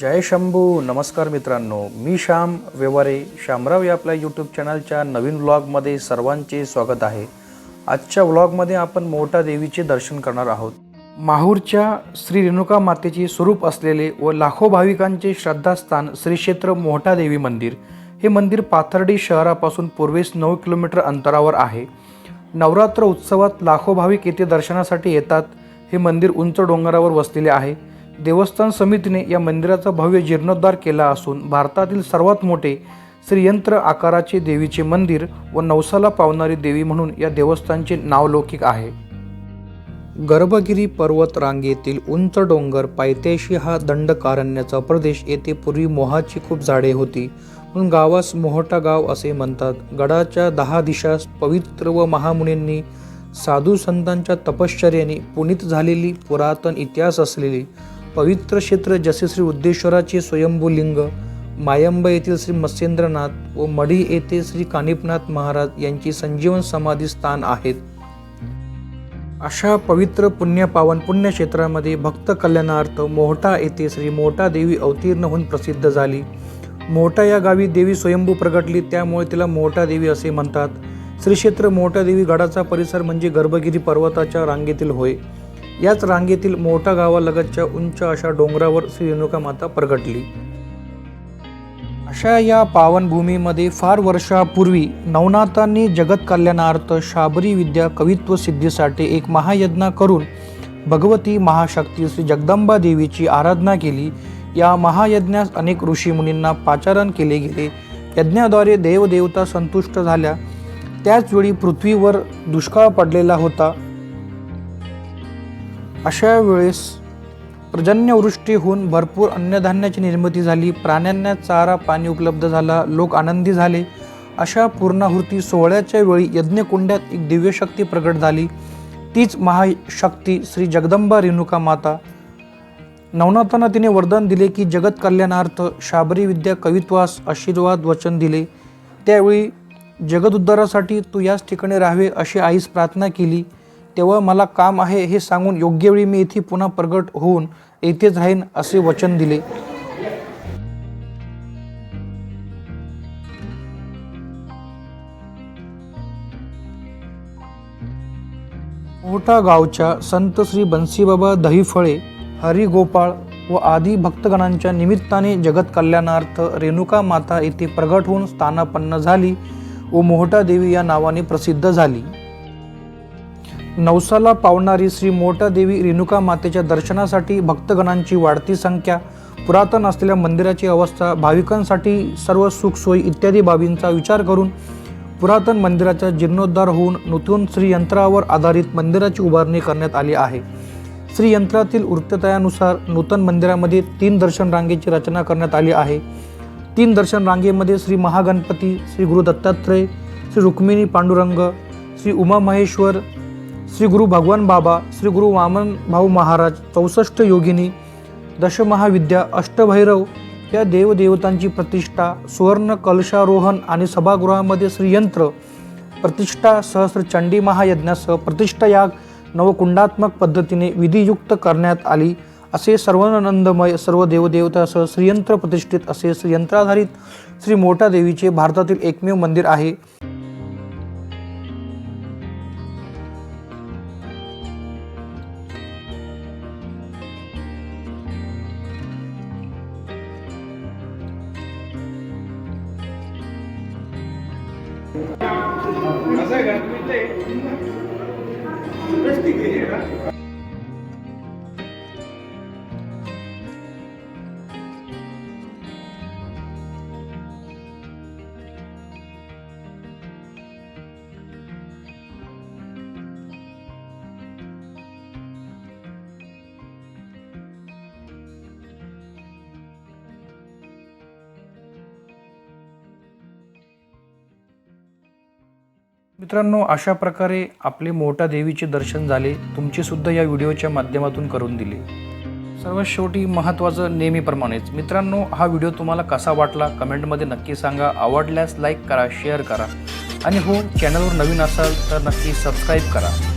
जय शंभू नमस्कार मित्रांनो. मी श्याम व्यवहारे श्यामराव या आपल्या यूट्यूब चॅनलच्या नवीन व्लॉगमध्ये सर्वांचे स्वागत आहे. आजच्या व्लॉगमध्ये आपण मोठा देवीचे दर्शन करणार आहोत. माहूरच्या श्री रेणुका मातेचे स्वरूप असलेले व लाखो भाविकांचे श्रद्धास्थान श्री क्षेत्र मोठा देवी मंदिर. हे मंदिर पाथर्डी शहरापासून पूर्वेस नऊ किलोमीटर अंतरावर आहे. नवरात्र उत्सवात लाखो भाविक येथे दर्शनासाठी येतात. हे मंदिर उंच डोंगरावर वसलेले आहे. देवस्थान समितीने या मंदिराचा भव्य जीर्णोद्धार केला असून भारतातील सर्वात मोठे श्रीयंत्र आकाराचे देवीचे मंदिर व नवसाला पावणारी देवी म्हणून या देवस्थानचे नावलौकिक आहे. गर्भगिरी पर्वत रांगेतील उंच डोंगर पायथ्याशी हा दंडकारण्याचा प्रदेश येथे पूर्वी मोहाची खूप झाडे होती. म्हणून गावास मोहटा गाव असे म्हणतात. गडाच्या दहा दिशास पवित्र व महामुनींनी साधू संतांच्या तपश्चर्याने पुनीत झालेली पुरातन इतिहास असलेली पवित्र क्षेत्र जसे श्री उद्देश्वराचे स्वयंभूलिंग मायंब येथील श्री मत्स्येंद्रनाथ व मढी येथे श्री कानिपनाथ महाराज यांची संजीवन समाधी स्थान आहेत. अशा पवित्र पुण्य पावन पुण्यक्षेत्रामध्ये भक्त कल्याणार्थ मोहटा येथे श्री मोठा देवी अवतीर्ण होऊन प्रसिद्ध झाली. मोठा या गावी देवी स्वयंभू प्रगटली त्यामुळे तिला मोठा देवी असे म्हणतात. श्री क्षेत्र मोठा देवी गडाचा परिसर म्हणजे गर्भगिरी पर्वताच्या रांगेतील होय. याच रांगेतील मोठा गावालगतच्या उंच अशा डोंगरावर श्री रेणुका माता प्रगटली. अशा या पावनभूमीमध्ये फार वर्षापूर्वी नवनाथांनी जगत कल्याणार्थ शाबरी विद्या कवित्व सिद्धीसाठी एक महायज्ञ करून भगवती महाशक्ती श्री जगदंबा देवीची आराधना केली. या महायज्ञास अनेक ऋषीमुनींना पाचारण केले गेले. यज्ञाद्वारे देवदेवता संतुष्ट झाल्या. त्याचवेळी पृथ्वीवर दुष्काळ पडलेला होता. अशा वेळेस पर्जन्यवृष्टी होऊन भरपूर अन्नधान्याची निर्मिती झाली प्राण्यांना चारा पाणी उपलब्ध झाला लोक आनंदी झाले. अशा पूर्णाहुती सोहळ्याच्या वेळी यज्ञकुंड्यात एक दिव्यशक्ती प्रकट झाली. तीच महाशक्ती श्री जगदंबा रेणुका माता. नवनाथांना तिने वरदान दिले की जगत कल्याणार्थ शाबरी विद्या कवित्वास आशीर्वाद वचन दिले. त्यावेळी जगदुद्धारासाठी तू याच ठिकाणी राहावे अशी आईस प्रार्थना केली. तेव्हा मला काम आहे हे सांगून योग्य वेळी मी इथे पुन्हा प्रगट होऊन येथेच राहीन असे वचन दिले. मोठा गावच्या संत श्री बन्सीबाबा दहीफळे हरिगोपाळ व आदी भक्तगणांच्या निमित्ताने जगत कल्याणार्थ रेणुका माता येथे प्रगट होऊन स्थानापन्न झाली व मोहटा देवी या नावाने प्रसिद्ध झाली. नवसाला पावणारी श्री मोठा देवी रेणुका मातेच्या दर्शनासाठी भक्तगणांची वाढती संख्या पुरातन असलेल्या मंदिराची अवस्था भाविकांसाठी सर्व सुखसोयी इत्यादी बाबींचा विचार करून पुरातन मंदिराचा जीर्णोद्धार होऊन नूतन श्रीयंत्रावर आधारित मंदिराची उभारणी करण्यात आली आहे. श्रीयंत्रातील वृत्ततयानुसार नूतन मंदिरामध्ये तीन दर्शन रांगेची रचना करण्यात आली आहे. तीन दर्शन रांगेमध्ये श्री महागणपती श्री गुरु दत्तात्रय श्री रुक्मिणी पांडुरंग श्री उमा महेश्वर श्री गुरु भगवान बाबा श्री गुरु वामन भाऊ महाराज चौसष्ट योगिनी दशमहाविद्या अष्टभैरव या देवदेवतांची प्रतिष्ठा सुवर्ण कलशारोहण आणि सभागृहामध्ये श्रीयंत्र प्रतिष्ठा सहस्र चंडी महायज्ञासह प्रतिष्ठा याग नवकुंडात्मक पद्धतीने विधियुक्त करण्यात आली. असे सर्वानंदमय सर्व देवदेवतासह श्रीयंत्र प्रतिष्ठित असे श्रीयंत्राधारित श्री मोठा देवीचे भारतातील एकमेव मंदिर आहे. ಆಗುತ್ತೆ ಅಷ್ಟಿದೆ मित्रांनो अशा प्रकारे आपले मोठा देवीचे दर्शन झाले. तुमचे सुद्धा या व्हिडिओच्या माध्यमातून करून दिले. सर्वात शेवटी महत्त्वाचं नेहमीप्रमाणेच. मित्रांनो हा व्हिडिओ तुम्हाला कसा वाटला? कमेंटमध्ये नक्की सांगा. आवडल्यास लाईक करा शेअर करा. आणि हो चॅनलवर नवीन असाल तर नक्की सबस्क्राईब करा.